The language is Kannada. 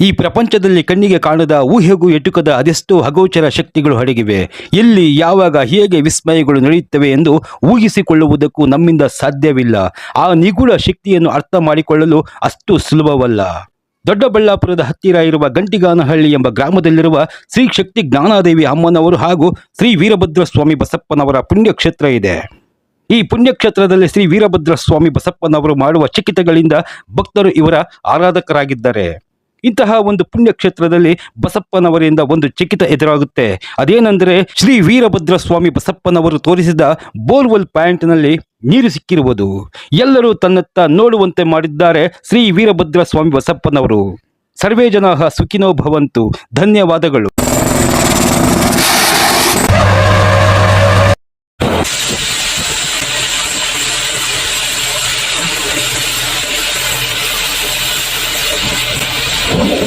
ಈ ಪ್ರಪಂಚದಲ್ಲಿ ಕಣ್ಣಿಗೆ ಕಾಣದ ಊಹೆಗೂ ಎಟುಕದ ಅದೆಷ್ಟೋ ಅಗೋಚರ ಶಕ್ತಿಗಳು ಅಡಗಿವೆ ಎಲ್ಲಿ, ಯಾವಾಗ, ಹೇಗೆ ವಿಸ್ಮಯಗಳು ನಡೆಯುತ್ತವೆ ಎಂದು ಊಹಿಸಿಕೊಳ್ಳುವುದಕ್ಕೂ ನಮ್ಮಿಂದ ಸಾಧ್ಯವಿಲ್ಲ. ಆ ನಿಗೂಢ ಶಕ್ತಿಯನ್ನು ಅರ್ಥ ಮಾಡಿಕೊಳ್ಳಲು ಅಷ್ಟು ಸುಲಭವಲ್ಲ. ದೊಡ್ಡಬಳ್ಳಾಪುರದ ಹತ್ತಿರ ಇರುವ ಗಂಟಿಗಾನಹಳ್ಳಿ ಎಂಬ ಗ್ರಾಮದಲ್ಲಿರುವ ಶ್ರೀ ಶಕ್ತಿ ಜ್ಞಾನಾದೇವಿ ಅಮ್ಮನವರು ಹಾಗೂ ಶ್ರೀ ವೀರಭದ್ರ ಸ್ವಾಮಿ ಬಸಪ್ಪನವರ ಪುಣ್ಯಕ್ಷೇತ್ರ ಇದೆ. ಈ ಪುಣ್ಯಕ್ಷೇತ್ರದಲ್ಲಿ ಶ್ರೀ ವೀರಭದ್ರ ಸ್ವಾಮಿ ಬಸಪ್ಪನವರು ಮಾಡುವ ಚಕಿತಗಳಿಂದ ಭಕ್ತರು ಇವರ ಆರಾಧಕರಾಗಿದ್ದಾರೆ. ಇಂತಹ ಒಂದು ಪುಣ್ಯಕ್ಷೇತ್ರದಲ್ಲಿ ಬಸಪ್ಪನವರಿಂದ ಒಂದು ಚಕಿತ ಎದುರಾಗುತ್ತೆ. ಅದೇನೆಂದರೆ ಶ್ರೀ ವೀರಭದ್ರ ಸ್ವಾಮಿ ಬಸಪ್ಪನವರು ತೋರಿಸಿದ ಬೋರ್ವೆಲ್ ಪ್ಯಾಂಟ್ನಲ್ಲಿ ನೀರು ಸಿಕ್ಕಿರುವುದು. ಎಲ್ಲರೂ ತನ್ನತ್ತ ನೋಡುವಂತೆ ಮಾಡಿದ್ದಾರೆ ಶ್ರೀ ವೀರಭದ್ರ ಸ್ವಾಮಿ ಬಸಪ್ಪನವರು. ಸರ್ವೇ ಜನ ಸುಖಿನೋ ಭವಂತು. ಧನ್ಯವಾದಗಳು. Yeah.